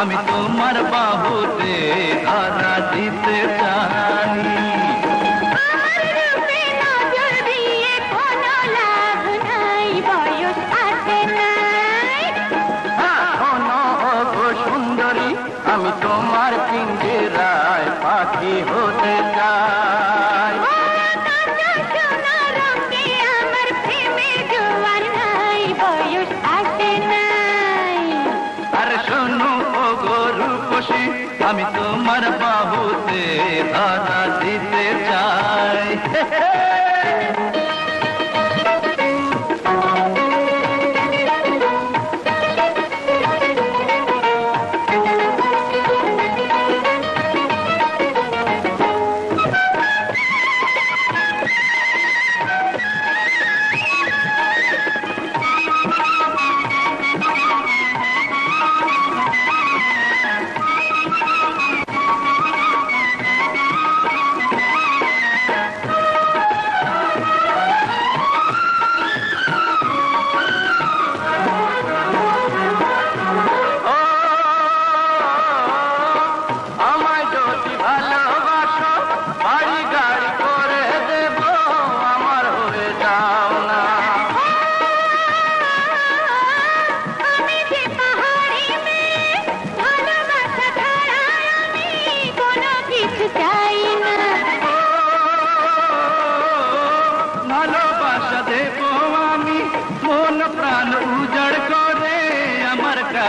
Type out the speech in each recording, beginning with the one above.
तो मर बाबू গরুপসি আমি তোমার বাবুতে বাধা দিতে চাই।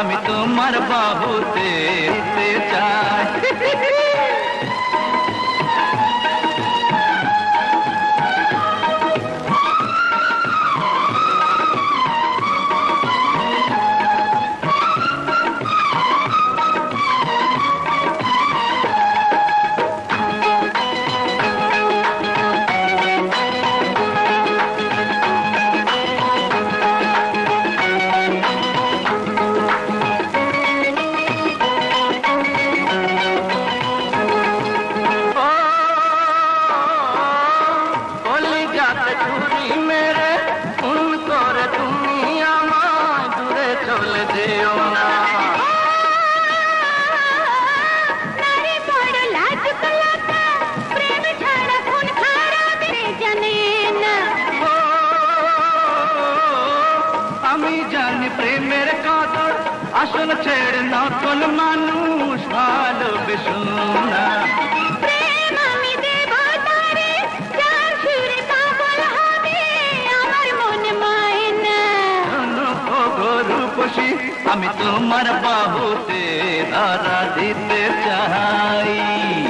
আমি তোমার বাহুতে চাই প্রেমের কাতর আসল ছেড়ে নকল মানুষ ভালোবেসো না। আমি তোমার বাহুতে ধারা দিতে চাই।